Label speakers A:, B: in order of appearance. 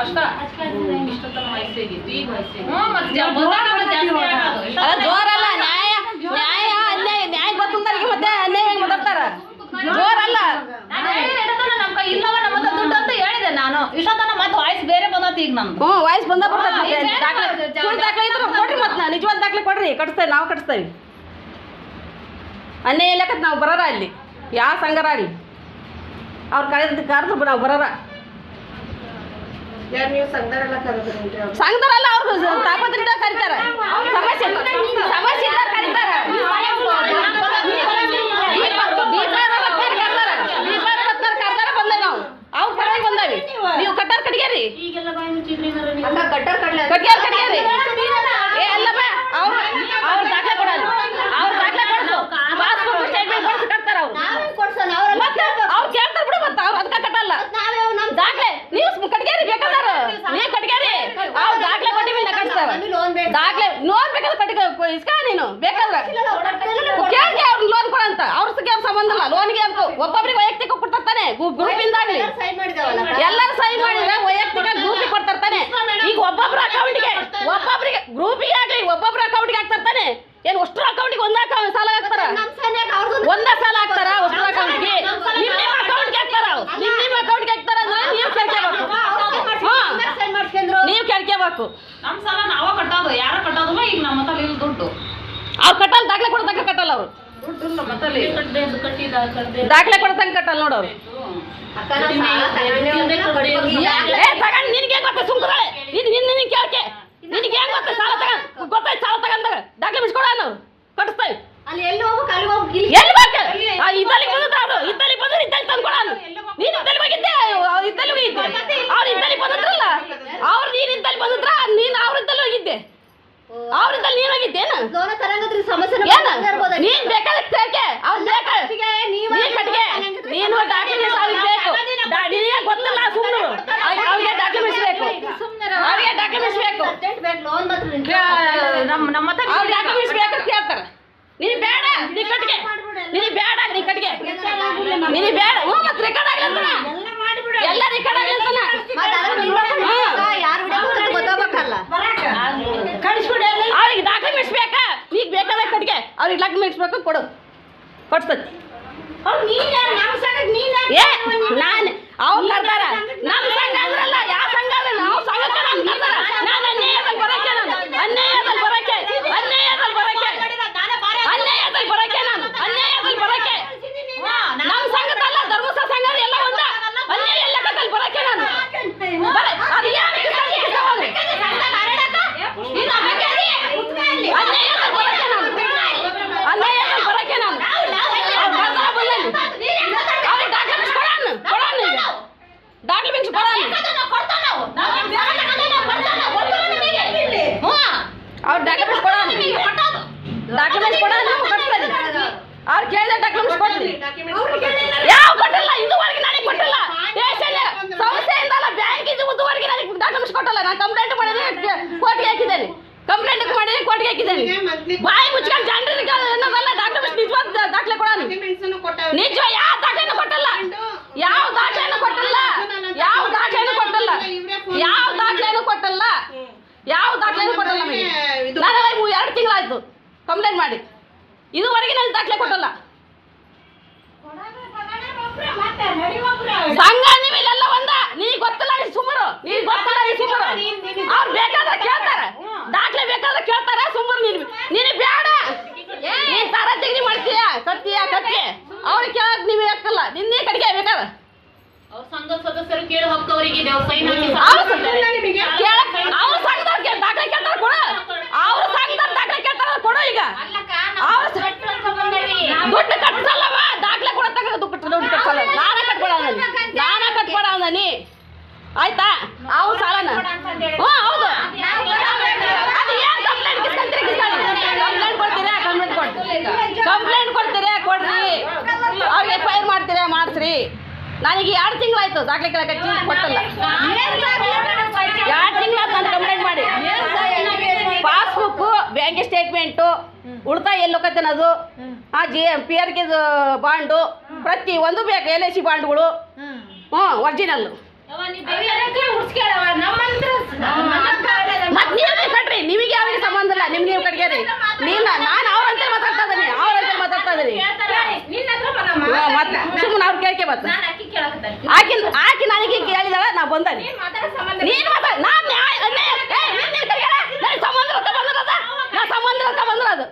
A: ಅಷ್ಟ
B: ಜೋರಲ್ಲ ನ್ಯಾಯ ನ್ಯಾಯ ಅನ್ಯಾಯ ನ್ಯಾಯ ಗೊತ್ತಂದ್ರೆ ಮತ್ತೆ ಅನ್ಯಾಯ ಹೆಂಗೆ ಮಾತಾಡ್ತಾರ ಜೋರಲ್ಲ.
A: ನಮ್ಮ ಕೈ ಇಲ್ಲವ ನಮ್ಮ ಹತ್ರ ದುಡ್ಡು ಅಂತ ಹೇಳಿದೆ ನಾನು. ಇಷ್ಟೊತ್ತನ ಮತ್ತೆ ವಾಯ್ಸ್ ಬೇರೆ ಬಂದತಿ ಈಗ ನಮ್ದು.
B: ಹ್ಞೂ ವಾಯ್ಸ್ ಬಂದ ಬರ್ತದೆ
A: ಹಾ,
B: ಮತ್ತೆ
A: ಈಗ
B: ದಾಖಲೆ
A: ಜ-
B: ಸುಳ್ಳು ದಾಖಲೆ ಇದ್ರು ಕೊಡ್ರಿ ಮತ್ತೆ ನಾ ನಿಜವಾದ ದಾಖಲೆ ಕೊಡ್ರಿ. ಕಟ್ಸ್ತೇವೆ ನಾವು ಕಟ್ಸ್ತೇವೆ. ಅನ್ಯಾಯ ಇಲ್ಲಕತ್ ನಾವು ಬರೋರ ಅಲ್ಲಿ ಯಾವ ಸಂಗರ ಅಲ್ಲಿ ಅವ್ರು ಕರೆದ ಕರೆದು ನಾವು ಬರೋರ. ಸಂಘದವರಲ್ಲ ಅವ್ರು ತಾಪತ್ರಿ ಕರೀತಾರೆ. ಸಮಸ್ಯೆ ಸಮಸ್ಯೆ ಕರೀತಾರೆ. ಕರೀತಾರ ಬಂದೇವಿ ನಾವು ಅವ್ರ ಪರವಾಗಿ ಬಂದಾವಿ ನೀವು ಕಟ್ಟಾರ ಕಟ್ಗ್ಯಾರಿ ಕಟ್ಗ್ಯಾರ ಕಟ್ಗ್ಯಾರಿ ಏ ಅಲ್ಲಮ್ಮ ಅವ್ರು ಅವ್ರ ದಾಖಲೆ ಕೊಡಲ್ಲ ಅವ್ರ ದಾಖಲೆ ಕೊಡ್ಸು ಪಾಸ್ಬುಕ್ ಸ್ಟೇಟ್ಮೆಂಟ್ ಕೊಡ್ಸಿ ಕಟ್ತಾರ ಅವ್ರು ಮತ್ತೆ ಅವ್ರು ಕೇಳ್ತಾರ ಬಿಡು ಮತ್ತೆ ಅವ್ರು ಅದಕ್ಕೆ ಕಟ್ಟಲ್ಲ ದಾಖಲೆ ನೀವು ಸುಮ್ನೆ ಕಟ್ಗ್ಯಾರಿ ಬೇಕಾದಾರ ನೀವು ಕಟ್ಗ್ಯಾರಿ ಅವ್ರು ದಾಖಲೆ ಕೊಟ್ಟಿವಿ ನಾ ಕಟ್ತಾರ ದಾಖಲೆ ಲೋನ್ ಬೇಕಾದ್ರೆ ಕಟ್ಕ ಕೇಳಿ ಅವ್ರು ಲೋನ್ ಕೊಡಂತ? ಅವ್ರ ಸಂಬಂಧ ಇಲ್ಲ. ಲೋನ್ಗೆ ಅಂತ ಒಬ್ಬೊಬ್ರಿಗೆ ವೈಯಕ್ತಿಕ ಕೊಡ್ತಾರೆ ತಾನೆ ಗ್ರೂಪಿಂದ ಆಗ್ಲಿ. ಎಲ್ಲರೂ ಸಹಿ ಮಾಡಿದ್ರೆ ವೈಯಕ್ತಿಕ ಗ್ರೂಪಿಗೆ ಕೊಡ್ತಾರೆ ತಾನೆ ಈಗ ಒಬ್ಬೊಬ್ರ ಅಕೌಂಟ್ಗೆ ಒಬ್ಬೊಬ್ರಿಗೆ ಗ್ರೂಪಿಗೆ ಆಗಲಿ ಒಬ್ಬೊಬ್ರ ಅಕೌಂಟ್ಗೆ ಹಾಕ್ತಾರೆ ತಾನೆ ಏನು ಅಷ್ಟ್ರ ಅಕೌಂಟ್ಗೆ ಒಂದ ಸಾಲ ಹಾಕ್ತಾರ? ಒಂದ ಸಾಲ ಹಾಕ್ತಾರ? ಅಷ್ಟ್ರ ಅಕೌಂಟ್ಗೆ ನಿಮ್ ನಿಮ್ಮ ಅಕೌಂಟ್ಗೆ ಹಾಕ್ತಾರ? ನಿಮ್ ನಿಮ್ಮ ಅಕೌಂಟ್ಗೆ ಹಾಕ್ತಾರ ಅಂದ್ರೆ ನೀವು ಕೇಳ್ಕೋಬೇಕು. ನೀವು ಕೇಳ್ಕೋಬೇಕು.
A: ನಮ್ಮ ಸಾಲ ನಾವ ಕಟ್ಟೋದು ಯಾರ ಕಟ್ಟೋದು? ಈಗ ನಮ್ಮ ಹತ್ರ ಇಲ್ಲ ದುಡ್ಡು.
B: ಅವ್ರು ಕಟ್ಟಲ್ಲ ದಾಖಲೆ ಕೊಡ್ತಂಗೆ ಕಟ್ಟಲ್ಲ ಅವರು. ದಾಖಲೆ ಕೊಡ್ತಂಗ ಕಟ್ಟಲ್ಲ ನೋಡೋರು ಏ ತಗೊಂಡ್ ನಿನಗೆ ಗೊತ್ತ ಸುಮ್ಕುದಾಳೆ ಇದು ನಿನ್ನ ನಿನಗೆ ಕೇಳ್ಕೆ ನಿನಗೆ ಹೆಂಗ್ ಗೊತ್ತ ಸಾಲ ತಗೊಂಡ್ ಗೊತ್ತಾಯ್ತು ಸಾಲ ತಗೊಂಡಾಗ ದಾಖಲೆ ಬಿಡ್ಸ್ಕೊಡ ನಾವು ಕಟ್ಟಿಸ್ತೇವೆ
C: ಅಲ್ಲಿ ಎಲ್ಲಿ ಹೋಗ್ಬೇಕು ಅಲ್ಲಿ ಹೋಗಿ ಇಲ್ಲಿ
B: ಎಲ್ಲಿ ಬೇಕು ಆ, ಇದ್ದಲ್ಲಿ ಬಂದಿದ್ರ ಅವರು ಇದ್ದಲ್ಲಿ ಬಂದ್ರೆ ಇದ್ದಲ್ಲಿ ತಂದು ಕೊಡ ನೀನು ಇದ್ದಲ್ಲಿ ಹೋಗಿದ್ದೆ ಅವ್ರು ಇದ್ದಲ್ಲಿ ಹೋಗಿದ್ದೆ ಅವ್ರು ಇದ್ದಲ್ಲಿ ಬಂದಿದ್ರಲ್ಲ ಅವ್ರು ನೀನು ಇದ್ದಲ್ಲಿ ಬಂದಿದ್ರ ನೀನು ಅವ್ರ ಇದ್ದಲ್ಲಿ ಹೋಗಿದ್ದೆ ಅವ್ರ ಇದ್ದಲ್ಲಿ ನೀನು ಹೋಗಿದ್ದೇನು
C: ಲೋನ ತರಂಗದ್ರಿ ಸಮಸ್ಯೆ
B: ಏನು ನೀನ್ ಬೇಕಾದ್ರೆ ಕೇಳ್ಕೆ ಅವ್ರು ಬೇಕಾ ನೀನ್ ಕಟ್ಗೆ ನೀನು ಡಾಕ್ಯುಮೆಂಟ್ಸ್ ಅವ್ರಿಗೆ ಬೇಕು ಡಾ- ನಿನಗೆ ಗೊತ್ತಿಲ್ಲ ಸುಮ್ಮನೆ ಅವ್ರಿಗೆ ಡಾಕ್ಯುಮೆಂಟ್ಸ್ ಬೇಕು ಅವ್ರಿಗೆ ಡಾಕ್ಯುಮೆಂಟ್ಸ್ ಬೇಕು
C: ಲೋನ್ ಮಾತ್ರ
A: ನಮ್ಮ ನಮ್ಮ ಹತ್ರ
B: ಅವ್ರ ಡಾಕ್ಯುಮೆಂಟ್ಸ್ ಬೇಕು ಅಂತ ಕೇಳ್ತಾರ ನೀನು ಬೇಡ ನೀ ನೀನು ಬೇಡ ನೀ ನೀನು ಬೇಡ ಹ್ಞೂ ಮತ್ತೆ ರೆಕಾರ್ಡ್ ಎಲ್ಲ ರೆಕಾರ್ಡ್
C: ಯಾರು ಗೊತ್ತಾಗಬೇಕಲ್ಲ
B: ಅವ್ರಿಗೆ ಡಾಕ್ಯುಮೆಂಟ್ಸ್ ಬೇಕಾ ಈಗ ಬೇಕಾದ್ರೆ ಕಟ್ಗೆ ಅವ್ರಿಗೆ ಮಿಕ್ಸ್ಬೇಕು ಬೇಕು ಕೊಡು ಕೊಡ್ಸ್ತತಿ ಏ ನಾನು ಅವ್ರು ಕರ್ತಾರ ನಮ್ಮ ಸಂಘ ಅಂದ್ರಲ್ಲ ಯಾವ ಸಂಘ ನಾವು ನಾನು ಅನ್ಯಾಯದಲ್ಲಿ ಬರಕ್ಕೆ ನಾನು ಅನ್ಯಾಯದಲ್ಲಿ ಬರಕ್ಕೆ ಅನ್ಯಾಯದಲ್ಲಿ ಬರಕ್ಕೆ ಅನ್ಯಾಯದಲ್ಲಿ ಬರಕ್ಕೆ ನಾನು ಅನ್ಯಾಯದಲ್ಲಿ ಬರಕ್ಕೆ ನಮ್ಮ ಸಂಘದಲ್ಲ ಧರ್ಮಸ್ಥಳ ಸಂಘ ಎಲ್ಲ ಒಂದ ಅನ್ಯಾಯ ಎಲ್ಲ ಕತ್ತಲ್ಲಿ ಬರಕ್ಕೆ ನಾನು ಬರ ಅದು ಯಾಕೆ ಸಂಘಕ್ಕೆ ಸವಾಲು? ಇದು ಅನ್ಯಾಯದಲ್ಲಿ ಬರಕ್ಕೆ ನಾನು ಅನ್ಯಾಯದಲ್ಲಿ ಬರಕ್ಕೆ ನಾನು ಅವ್ರು ಬರ್ತಾರ ಬಂದಲ್ಲಿ ಅವ್ರಿಗೆ ಡಾಕ್ಯುಮೆಂಟ್ಸ್ ಕೊಡೋಣ ಕೊಡೋಣ ಈಗ ಡಾಕ್ಯುಮೆಂಟ್ಸ್ ಕೊಡೋಣ ಹ್ಞೂ ಅವ್ರು ಡಾಕ್ಯುಮೆಂಟ್ಸ್ ಕೊಡೋಣ ಡಾಕ್ಯುಮೆಂಟ್ಸ್ ಕೊಡೋಣ ನಾವು ಕಟ್ತಾರೆ ಅವ್ರು ಕೇಳಿದ ಡಾಕ್ಯುಮೆಂಟ್ಸ್ ಕೊಡ್ರಿ ಯಾವ ಕೊಟ್ಟಿಲ್ಲ ಇದುವರೆಗೆ ನನಗೆ ಕೊಟ್ಟಿಲ್ಲ ಸ್ಟೇಷನ್ ಸಂಸ್ಥೆಯಿಂದ ಅಲ್ಲ ಬ್ಯಾಂಕ್ ಇದು ಇದುವರೆಗೆ ನನಗೆ ಡಾಕ್ಯುಮೆಂಟ್ಸ್ ಕೊಟ್ಟಿಲ್ಲ ನಾನು ಕಂಪ್ಲೇಂಟ್ ಮಾಡಿದ್ದೀನಿ ಕೋರ್ಟ್ಗೆ ಹಾಕಿದ್ದೇನೆ ಕಂಪ್ಲೇಂಟ್ ಮಾಡಿದ್ದೀನಿ ಕೋರ್ಟ್ಗೆ ಹಾಕಿದ್ದೇನೆ ಬಾಯಿ ಮುಚ್ಕೊಂಡು ಜನರಿಗೆ ಅನ್ನೋದಲ್ಲ ಡಾಕ್ಯುಮೆಂಟ್ಸ್ ನಿಜವಾದ ದಾಖಲೆ ಕೊಡೋಣ ನಿಜ ಯಾವ ದಾಖಲೆನೂ ಕೊಟ್ಟಿಲ್ಲ ಯಾವ ದಾಖಲೆನೂ ಕೊಟ್ಟಿಲ್ಲ ಯಾವ ದಾಖಲೆನೂ ಕೊಟ್ಟಿಲ್ಲ ಯಾವ ದಾಖಲೆನೂ ಕೊಟ್ಟಿಲ್ಲ ಯಾವ ದಾಖಲೆನೂ ಕೊಟ್ಟಿಲ್ಲ ನಮಗೆ ನನಗೆ ಮೂ- ಎರಡು ತಿಂಗಳಾಯ್ತು ಕಂಪ್ಲೇಂಟ್ ಮಾಡಿ. ಇದುವರೆಗೆ ನನಗೆ ದಾಖಲೆ ಕೊಟ್ಟಲ್ಲ. ಸಂಘ ನೀವಿಲ್ಲೆಲ್ಲ ಒಂದ. ನೀ ಗೊತ್ತಿಲ್ಲ ನೀ ಸುಮ್ಮರು. ನೀ ಗೊತ್ತಲ್ಲ ನೀ ಸುಮರು ಅವ್ರು ಬೇಕಾದ್ರೆ ಕೇಳ್ತಾರೆ. ದಾಖಲೆ ಬೇಕಾದ್ರೆ ಕೇಳ್ತಾರೆ ಸುಮ್ಮರು ನೀನು. ನೀನು ಬೇಡ ನೀನ್ ತರ ತೆಗ್ದಿ ಮಾಡ್ತೀಯಾ? ಕಟ್ತೀಯಾ ಕತ್ತಿ ಅವ್ರಿಗೆ ಕೇಳಕ್ ನೀವು ಹಾಕಲ್ಲ ನಿನ್ನೇ ಕಡೆಗೆ ಬೇಕಾದ್ರೆ.
A: ಅವ್ರ ಸಂಘದ ಸದಸ್ಯರು ಕೇಳಿ ಹಕ್ಕು ಅವರಿಗೆ ಅವ್ರು ಸೈನ್ ಹಾಕಿ
B: ಅವ್ರು ಕೇಳಕ್ ಅವ್ರ ಸಂಘದವ್ರಿಗೆ ದಾಖಲೆ ಕೇಳ್ತಾರ ಕೊಡು ಅವ್ರ ಸಂಘದವ್ರು ದಾಖಲೆ ಕೇಳ್ತಾರ ಕೊಡು ಈಗ ಅವ್ರ ದುಡ್ಡು ಕಟ್ಸಲ್ಲವ ದಾಖಲೆ ಕೊಡತ್ತಾಗ ದುಡ್ಡು ದುಡ್ಡು ಕಟ್ಸಲ್ಲ ನಾನೇ ಕಟ್ಕೊಳ ನಾನೇ ಕಟ್ಕೊಳ ನೀ ಆಯ್ತಾ ಅವ್ರು ಸಾಲನ ಹ್ಞೂ ಹೌದು ಅದು ಏನ್ ಕಂಪ್ಲೇಂಟ್ ಕಿಸ್ಕೊಂತೀರಿ ಕಿಸ್ಕೊಳ್ಳಿ ಕಂಪ್ಲೇಂಟ್ ಕೊಡ್ತೀರಾ ಕಂಪ್ಲೇಂಟ್ ಕೊಡ್ತೀರಿ ಕಂಪ್ಲೇಂಟ್ ಕೊಡ್ತೀರಾ ಕೊಡ್ರಿ ಅವ್ರಿಗೆ ಎಫ್ ಐ ಆರ್ ಮಾಡ್ತೀರಾ ಮಾಡಿಸ್ರಿ ನನಗೆ ಎರಡು ತಿಂಗಳಾಯ್ತು ದಾಖಲೆ ಕೆಳಕ ಕೊಟ್ಟಲ್ಲ. ಎರಡು ತಿಂಗಳಾಯ್ತು ನಾನು ಕಂಪ್ಲೇಂಟ್ ಮಾಡಿ. ಪಾಸ್ಬುಕ್ ಬ್ಯಾಂಕ್ ಸ್ಟೇಟ್ಮೆಂಟು ಉಳಿತಾಯ ಎಲ್ಲಿ ಅದು ಆ G P R K bond ಪ್ರತಿ ಒಂದು ಬೇಕು ಎಲ್ ಐ ಸಿ ಬಾಂಡ್ಗಳು ಹ್ಞೂ ಒರಿಜಿನಲ್ ನೀವೇ ಕಟ್ರಿ ನಿಮಗೆ ಯಾವ ಸಂಬಂಧ ಇಲ್ಲ ನಿಮ್ಗೆ ನೀವು ಕಟ್ಕೇರಿ ನೀನು ನಾನು ಅವ್ರಂತೆ ಮಾತಾಡ್ತಾ ಇದ್ದೀನಿ ಅವ್ರಂತೆ ಮಾತಾಡ್ತಾ ಇದ್ದೀನಿ. ಮತ್ತೆ ಸುಮ್ಮನೆ ಅವ್ರು ಕೇಳ್ಕೆ ಬತ್ತ ಆಕಿ ಆಕಿ ನನಗೆ ಕೇಳಿದಾಳ ನಾ ಬಂದನಿ ನೀನ್ ಮಾತಾಡ ಕಡೆಗೆ ಸಂಬಂಧ ರೊಕ್ಕ ಬಂದಿರೋದ ನಾ ಸಂಬಂಧ ಅಂತ ಬಂದಿರೋದು